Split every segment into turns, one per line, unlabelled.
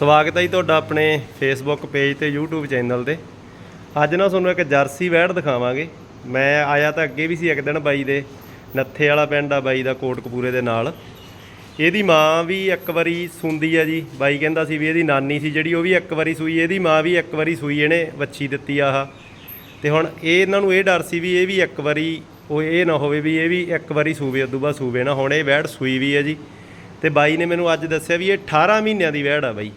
ਸਵਾਗਤ ਹੈ ਜੀ ਤੁਹਾਡਾ ਆਪਣੇ ਫੇਸਬੁੱਕ ਪੇਜ ਤੇ YouTube ਚੈਨਲ ਤੇ। ਅੱਜ ਨਾ ਤੁਹਾਨੂੰ ਇੱਕ ਜਰਸੀ ਵੈੜ ਦਿਖਾਵਾਂਗੇ। ਮੈਂ ਆਇਆ ਤਾਂ ਅੱਗੇ ਵੀ ਸੀ ਇੱਕ ਦਿਨ ਬਾਈ ਦੇ, ਨੱਥੇ ਵਾਲਾ ਪਿੰਡ ਆ ਬਾਈ ਦਾ ਕੋਟਕਪੂਰੇ ਦੇ ਨਾਲ। ਇਹਦੀ ਮਾਂ ਵੀ ਇੱਕ ਵਾਰੀ ਸੁੰਦੀ ਆ ਜੀ। ਬਾਈ ਕਹਿੰਦਾ ਸੀ ਵੀ ਇਹਦੀ ਨਾਨੀ ਸੀ ਜਿਹੜੀ, ਉਹ ਵੀ ਇੱਕ ਵਾਰੀ ਸੂਈ। ਇਹਦੀ ਮਾਂ ਵੀ ਇੱਕ ਵਾਰੀ ਸੂਈ, ਇਹਨੇ ਵੱਛੀ ਦਿੱਤੀ ਆਹ। ਤੇ ਹੁਣ ਇਹ ਇਹਨਾਂ ਨੂੰ ਇਹ ਡਰ ਸੀ ਵੀ ਇਹ ਵੀ ਇੱਕ ਵਾਰੀ, ਉਹ ਇਹ ਨਾ ਹੋਵੇ ਵੀ ਇਹ ਵੀ ਇੱਕ ਵਾਰੀ ਸੂਵੇ ਉਦੋਂ ਬਾਅਦ ਸੂਵੇ ਨਾ। ਹੁਣ ਇਹ ਵੈੜ ਸੂਈ ਵੀ ਹੈ ਜੀ। ਤੇ ਬਾਈ ਨੇ ਮੈਨੂੰ ਅੱਜ ਦੱਸਿਆ ਵੀ ਇਹ 18 ਮਹੀਨਿਆਂ ਦੀ ਵੈੜ ਆ ਬਾਈ।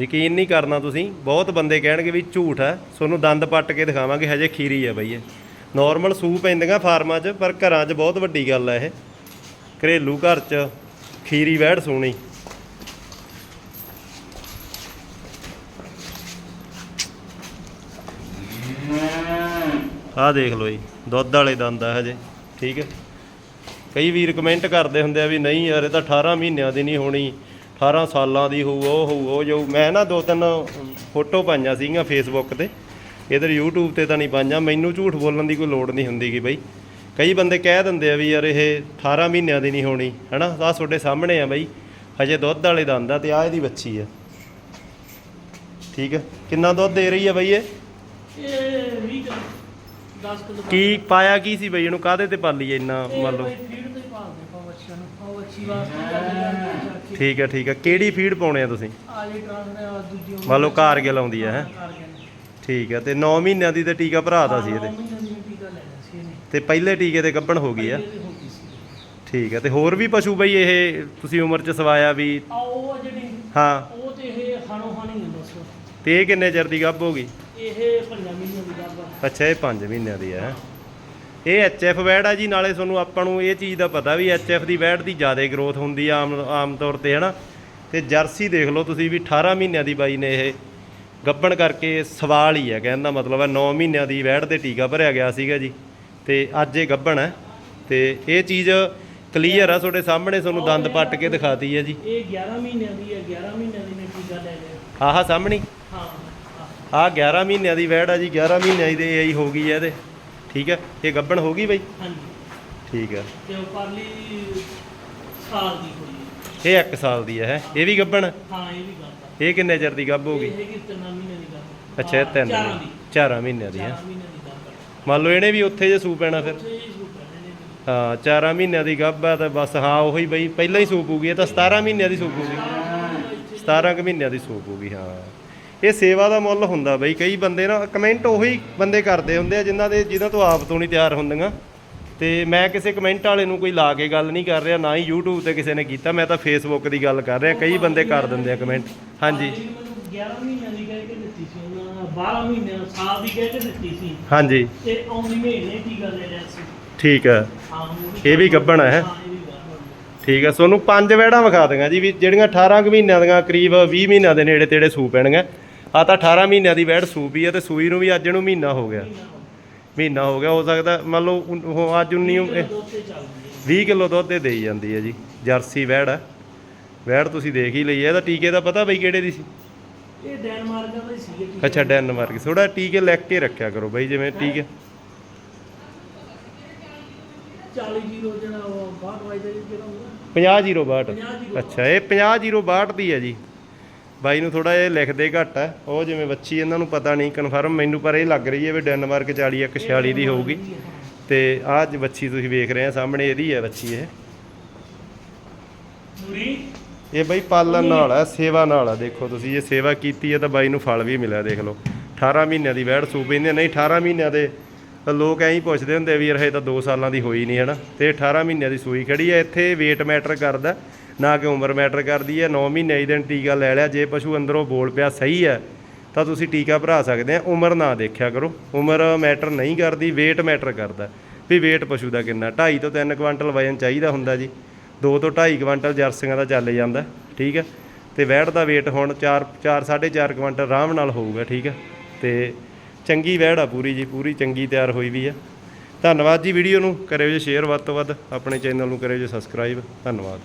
ਯਕੀਨ ਨਹੀਂ ਕਰਨਾ ਤੁਸੀਂ। ਬਹੁਤ ਬੰਦੇ ਕਹਿਣਗੇ ਵੀ ਝੂਠ ਹੈ। ਤੁਹਾਨੂੰ ਦੰਦ ਪੱਟ ਕੇ ਦਿਖਾਵਾਂਗੇ, ਹਜੇ ਖੀਰੀ ਹੈ ਬਈ ਇਹ। ਨਾਰਮਲ ਸੂ ਪੈਂਦੀਆਂ ਫਾਰਮਾਂ 'ਚ, ਪਰ ਘਰਾਂ 'ਚ ਬਹੁਤ ਵੱਡੀ ਗੱਲ ਹੈ ਇਹ। ਘਰੇਲੂ ਘਰ 'ਚ ਖੀਰੀ ਵੈੜ ਸੂਣੀ ਆਹ ਦੇਖ ਲਓ ਜੀ, ਦੁੱਧ ਵਾਲੇ ਦੰਦ ਆ ਹਜੇ, ਠੀਕ ਹੈ। ਕਈ ਵੀਰ ਕਮੈਂਟ ਕਰਦੇ ਹੁੰਦੇ ਆ ਵੀ ਨਹੀਂ ਯਾਰ, ਇਹ ਤਾਂ 18 ਮਹੀਨਿਆਂ ਦੀ ਨਹੀਂ ਹੋਣੀ। 18 ਸਾਲਾਂ ਦੀ ਹੋਊ ਉਹ ਹੋਊ ਉਹ ਜੋ ਮੈਂ ਨਾ ਦੋ ਤਿੰਨ ਫੋਟੋ ਪਾਈਆਂ ਸੀਗੀਆਂ ਫੇਸਬੁੱਕ ਤੇ। ਇਧਰ YouTube ਤੇ ਤਾਂ ਨਹੀਂ ਪਾਈਆਂ। ਮੈਨੂੰ ਝੂਠ ਬੋਲਣ ਦੀ ਕੋਈ ਲੋੜ ਨਹੀਂ ਹੁੰਦੀ ਗੀ ਬਈ। ਕਈ ਬੰਦੇ ਕਹਿ ਦਿੰਦੇ ਆ ਵੀ ਯਾਰ ਇਹ 18 ਮਹੀਨਿਆਂ ਦੀ ਨਹੀਂ ਹੋਣੀ ਹਨਾ? ਆਹ ਤੁਹਾਡੇ ਸਾਹਮਣੇ ਆ ਬਈ। ਹਜੇ ਦੁੱਧ ਵਾਲੇ ਦੰਦ ਆ ਤੇ ਆਹ ਇਹਦੀ ਬੱਚੀ ਆ। ਠੀਕ ਹੈ ਕਿੰਨਾ ਦੁੱਧ ਦੇ ਰਹੀ ਆ ਬਈ ਇਹ?
ਇਹ 20 ਕਿਲੋ 10 ਕਿਲੋ।
ਕੀ ਪਾਇਆ ਕੀ ਸੀ ਬਈ? ਇਹਨੂੰ ਕਾਹਦੇ ਤੇ ਪਾਲੀ ਇੰਨਾ ਮੰਨ ਲਓ?
ਉਹ ਅੱਛੀ ਵਾਸਤੇ
ਠੀਕ। ਹੈ ਠੀਕ ਹੈ। ਕਿਹੜੀ ਫੀਡ ਪਾਉਣੇ ਆ ਤੁਸੀਂ?
ਆਲੀ ਟਰਾਂਸ ਦੂਜੀ
ਮੰਨ ਲਓ ਕਾਰਗਿਲ ਆਉਂਦੀ ਹੈ ਹੈਂ? ਠੀਕ ਹੈ ਤੇ 9 ਮਹੀਨਿਆਂ ਦੀ ਤੇ ਟੀਕਾ ਭਰਾਤਾ ਸੀ ਇਹਦੇ? ਤੇ ਪਹਿਲੇ ਟੀਕੇ ਤੇ ਗੱਭਣ ਹੋ ਗਈ ਆ? ਠੀਕ ਹੈ ਤੇ ਹੋਰ ਵੀ ਪਸ਼ੂ ਬਈ ਇਹ ਤੁਸੀਂ ਉਮਰ ਚ ਸਵਾਇਆ ਵੀ?
ਉਹ ਜਿਹੜੀ
ਹਾਂ।
ਉਹ ਤੇ ਇਹ ਹਾਣੋ ਹਾਣੀ ਹੈ ਬਸ।
ਤੇ ਇਹ ਕਿੰਨੇ ਚਿਰ ਦੀ ਗੱਭ ਹੋ ਗਈ?
ਇਹ ਪੰਜਾਂ ਮਹੀਨਿਆਂ ਦੀ ਆ।
ਅੱਛਾ ਇਹ 5 ਮਹੀਨਿਆਂ ਦੀ ਹੈ? ਇਹ ਐਚਐਫ ਵੈੜ ਆ ਜੀ ਨਾਲੇ ਤੁਹਾਨੂੰ ਆਪਾਂ ਨੂੰ ਇਹ ਚੀਜ਼ ਦਾ ਪਤਾ ਵੀ ਐਚਐਫ ਦੀ ਵੈੜ ਦੀ ਜ਼ਿਆਦਾ ਗਰੋਥ ਹੁੰਦੀ ਆ ਆਮ ਆਮ ਤੌਰ ਤੇ ਹਨਾ? ਤੇ ਜਰਸੀ ਦੇਖ ਲਓ ਤੁਸੀਂ ਵੀ 18 ਮਹੀਨਿਆਂ ਦੀ ਬਾਈ ਨੇ ਇਹ ਗੱਭਣ ਕਰਕੇ ਸਵਾਲ ਹੀ ਹੈ ਕਹਿਣ ਦਾ ਮਤਲਬ ਹੈ 9 ਮਹੀਨਿਆਂ ਦੀ ਵੈੜ ਤੇ ਟੀਕਾ ਭਰਿਆ ਗਿਆ ਸੀਗਾ ਜੀ। ਤੇ ਅੱਜ ਇਹ ਗੱਭਣ ਹੈ ਤੇ ਇਹ ਚੀਜ਼ ਕਲੀਅਰ ਆ ਤੁਹਾਡੇ ਸਾਹਮਣੇ ਤੁਹਾਨੂੰ ਦੰਦ ਪੱਟ ਕੇ ਦਿਖਾਤੀ ਹੈ ਜੀ।
ਇਹ 11 ਮਹੀਨਿਆਂ ਦੀ ਹੈ 11 ਮਹੀਨਿਆਂ ਦੀ ਨੇ ਟੀਕਾ ਲੈ ਲਿਆ।
ਆਹ ਸਾਹਮਣੇ?
ਹਾਂ
ਆਹ 11 ਮਹੀਨਿਆਂ ਦੀ ਵੈੜ ਆ ਜੀ 11 ਮਹੀਨਿਆਂ ਦੀ ਇਹੀ ਹੋ ਗਈ ਹੈ ਇਹਦੇ। ਠੀਕ ਹੈ? ਇਹ ਗੱਭਣ ਹੋ ਗਈ ਬਈ?
ਹਾਂਜੀ।
ਠੀਕ ਹੈ।
ਤੇ ਉਹ ਪਰਲੀ ਸਾਲ ਦੀ ਹੋਈ ਹੈ।
ਇਹ 1 ਸਾਲ ਦੀ ਹੈ ਹੈਂ? ਇਹ ਵੀ ਗੱਭਣ ਹੈ?
ਇਹ ਵੀ ਆ
ਇਹ ਕਿੰਨੇ ਚਿਰ ਦੀ ਗੱਭ ਹੋ ਗਈ?
ਇਹ ਤਿੰਨਾਂ ਮਹੀਨਿਆਂ ਦੀ ਗੱਲ
ਅੱਛਾ ਇਹ ਤਿੰਨ
ਚਾਰਾਂ ਦੀ।
ਚਾਰਾਂ ਮਹੀਨਿਆਂ ਦੀ ਹੈ?
ਚਾਰਾਂ ਦੀ।
ਮੰਨ ਲਓ ਇਹਨੇ ਵੀ ਉੱਥੇ ਜੇ ਸੂ ਪੈਣਾ ਫਿਰ।
ਉੱਥੇ ਹੀ ਸ਼ੁਰੂ ਕਰਨੇ ਨੇ ਵੀ।
ਹਾਂ ਚਾਰਾਂ ਮਹੀਨਿਆਂ ਦੀ ਗੱਭ ਆ ਤਾਂ ਬਸ ਹਾਂ ਉਹੀ ਬਈ ਪਹਿਲਾਂ ਹੀ ਸੂਪੂਗੀ ਇਹ ਤਾਂ 17 ਮਹੀਨਿਆਂ ਦੀ ਸੂਪੂਗੀ 17 ਕੁ ਮਹੀਨਿਆਂ ਦੀ ਸੂਪੂਗੀ ਹਾਂ। ਇਹ ਸੇਵਾ ਦਾ ਮੁੱਲ ਹੁੰਦਾ ਬਈ। ਕਈ ਬੰਦੇ ਨਾ ਕਮੈਂਟ ਉਹੀ ਬੰਦੇ ਕਰਦੇ ਹੁੰਦੇ ਆ ਜਿਨ੍ਹਾਂ ਦੇ ਜਿਨ੍ਹਾਂ ਤੋਂ ਆਪ ਤੋਂ ਨਹੀਂ ਤਿਆਰ ਹੁੰਦੀਆਂ। ਤੇ ਮੈਂ ਕਿਸੇ ਕਮੈਂਟ ਵਾਲੇ ਨੂੰ ਕੋਈ ਲਾ ਕੇ ਗੱਲ ਨਹੀਂ ਕਰ ਰਿਹਾ, ਨਾ ਹੀ YouTube ਤੇ ਕਿਸੇ ਨੇ ਕੀਤਾ, ਮੈਂ ਤਾਂ Facebook ਦੀ ਗੱਲ ਕਰ ਰਿਹਾ। ਕਈ ਬੰਦੇ ਕਰ ਦਿੰਦੇ ਆ ਕਮੈਂਟ ਹਾਂਜੀ।
11 ਮਹੀਨਿਆਂ ਦੀ ਕਹਿ ਕੇ ਦਿੱਤੀ ਸੀ ਉਹਨਾਂ 12 ਮਹੀਨਿਆਂ ਸਾਲ ਦੀ ਕਹਿ ਕੇ ਦਿੱਤੀ ਸੀ
ਹਾਂਜੀ।
ਤੇ ਆਉਂਦੀ ਮਹੀਨੇ ਟੀਕਾ ਲੈ ਲਿਆ ਸੀ
ਠੀਕ ਹੈ ਇਹ ਵੀ ਗੱਭਣ ਹੈ? ਠੀਕ ਹੈ ਤੁਹਾਨੂੰ ਪੰਜ ਵੈੜਾਂ ਵਿਖਾ ਦਿੰਗਾ ਜੀ ਵੀ ਜਿਹੜੀਆਂ 18 ਕੁ ਮਹੀਨਿਆਂ ਦੀਆਂ, ਕਰੀਬ 20 ਮਹੀਨਿਆਂ ਦੇ ਨੇੜੇ ਤੇੜੇ ਸੂ ਪੈਣਗੀਆਂ ਆ ਤਾਂ 18 ਮਹੀਨਿਆਂ ਦੀ ਵੈੜ ਸੂ ਪਈ ਹੈ ਤੇ ਸੂਈ ਨੂੰ ਵੀ ਅੱਜ ਨੂੰ ਮਹੀਨਾ ਹੋ ਗਿਆ। ਮਹੀਨਾ ਹੋ ਗਿਆ ਹੋ ਸਕਦਾ ਮੰਨ ਲਓ ਉਨ- ਉਹ ਅੱਜ 19
ਇਹ
ਇਹ
ਦੁੱਧ ਤੇ ਚੱਲਦੀ ਹੈ
20 ਕਿਲੋ ਦੁੱਧ ਦੇ ਦੇਈ ਜਾਂਦੀ ਹੈ ਜੀ ਜਰਸੀ ਵੈੜ ਹੈ ਵੈੜ ਤੁਸੀਂ ਦੇਖ ਹੀ ਲਈ ਹੈ ਇਹਦਾ ਟੀਕੇ ਦਾ ਪਤਾ ਬਈ ਕਿਹੜੇ ਦੀ ਸੀ?
ਇਹ ਡੈਨਮਾਰਕ ਦਾ ਸੀਗੇ ਟੀਕੇ।
ਅੱਛਾ ਡੈਨਮਾਰਕ ਥੋੜਾ ਟੀਕੇ ਲਿਖ ਕੇ ਰੱਖਿਆ ਕਰੋ ਬਈ ਜਿਵੇਂ ਟੀਕੇ
40 ਜੀਰੋ ਜਿਹੜਾ ਉਹ 62 ਵਾਈ ਦਾ ਜਿਹੜਾ ਹੁੰਦਾ
50
50
ਅੱਛਾ ਇਹ 50 ਦੀ ਹੈ ਜੀ। ਬਾਈ ਨੂੰ ਥੋੜਾ ਇਹ ਲਿਖਦੇ ਘੱਟ ਹੈ ਉਹ ਜਿਵੇਂ ਬੱਚੀ ਇਹਨਾਂ ਨੂੰ ਪਤਾ ਨਹੀਂ ਕਨਫਰਮ ਮੈਨੂੰ ਪਰ ਇਹ ਲੱਗ ਰਹੀ ਹੈ ਵੀ ਡੈਨਮਾਰਕ 40 ਇੱਕ 46 ਦੀ ਹੋਊਗੀ। ਤੇ ਆਹ ਅੱਜ ਬੱਚੀ ਤੁਸੀਂ ਵੇਖ ਰਹੇ ਆ ਸਾਹਮਣੇ ਇਹਦੀ ਹੈ ਬੱਚੀ ਇਹ।
ਨੂਰੀ?
ਇਹ ਬਾਈ ਪਾਲਣ ਨਾਲ ਹੈ ਸੇਵਾ ਨਾਲ ਹੈ ਦੇਖੋ ਤੁਸੀਂ ਇਹ ਸੇਵਾ ਕੀਤੀ ਹੈ ਤਾਂ ਬਾਈ ਨੂੰ ਫਲ ਵੀ ਮਿਲਿਆ ਦੇਖ ਲਓ। 18 ਮਹੀਨਿਆਂ ਦੀ ਵੈੜ ਸੂ ਪੈਂਦੇ ਨਹੀਂ 18 ਮਹੀਨਿਆਂ ਦੇ ਲੋਕ ਐਂ ਹੀ ਪੁੱਛਦੇ ਹੁੰਦੇ ਵੀ ਇਹ ਤਾਂ 2 ਸਾਲਾਂ ਦੀ ਹੋਈ ਨਹੀਂ ਹਨਾ? ਤੇ 18 ਮਹੀਨਿਆਂ ਦੀ ਸੂਈ ਖੜੀ ਹੈ ਇੱਥੇ weight ਮੈਟਰ ਕਰਦਾ। ਨਾ ਕਿ ਉਮਰ ਮੈਟਰ ਕਰਦੀ ਹੈ 9 ਮਹੀਨੇ ਹੀ ਦਿਨ ਟੀਕਾ ਲੈ ਲਿਆ, ਜੇ ਪਸ਼ੂ ਅੰਦਰੋਂ ਬੋਲ ਪਿਆ ਸਹੀ ਹੈ, ਤਾਂ ਤੁਸੀਂ ਟੀਕਾ ਭਰਾ ਸਕਦੇ ਆ। ਉਮਰ ਨਾ ਦੇਖਿਆ ਕਰੋ। ਉਮਰ ਮੈਟਰ ਨਹੀਂ ਕਰਦੀ, weight ਮੈਟਰ ਕਰਦਾ। ਵੀ weight ਪਸ਼ੂ ਦਾ ਕਿੰਨਾ? 2.5 ਤੋਂ 3 ਕੁਇੰਟਲ ਵਜਨ ਚਾਹੀਦਾ ਹੁੰਦਾ ਜੀ। 2 ਤੋਂ 2.5 ਕੁਇੰਟਲ ਜਰਸੀਆਂ ਦਾ ਚੱਲ ਜਾਂਦਾ, ਠੀਕ ਹੈ? ਤੇ ਵੈੜ ਦਾ weight ਹੁਣ 4 4 4.5 ਕੁਇੰਟਲ ਆਰਾਮ ਨਾਲ ਹੋਊਗਾ, ਠੀਕ ਹੈ? ਤੇ ਚੰਗੀ ਵੈੜ ਆ ਪੂਰੀ ਜੀ, ਪੂਰੀ ਚੰਗੀ ਤਿਆਰ ਹੋਈ ਵੀ ਆ ਧੰਨਵਾਦ ਜੀ ਵੀਡੀਓ ਨੂੰ। ਕਰਿਓ ਜੀ ਸ਼ੇਅਰ ਵੱਧ ਤੋਂ ਵੱਧ। ਆਪਣੇ ਚੈਨਲ ਨੂੰ ਕਰਿਓ ਜੀ ਸਬਸਕ੍ਰਾਈਬ ਧੰਨਵਾਦ।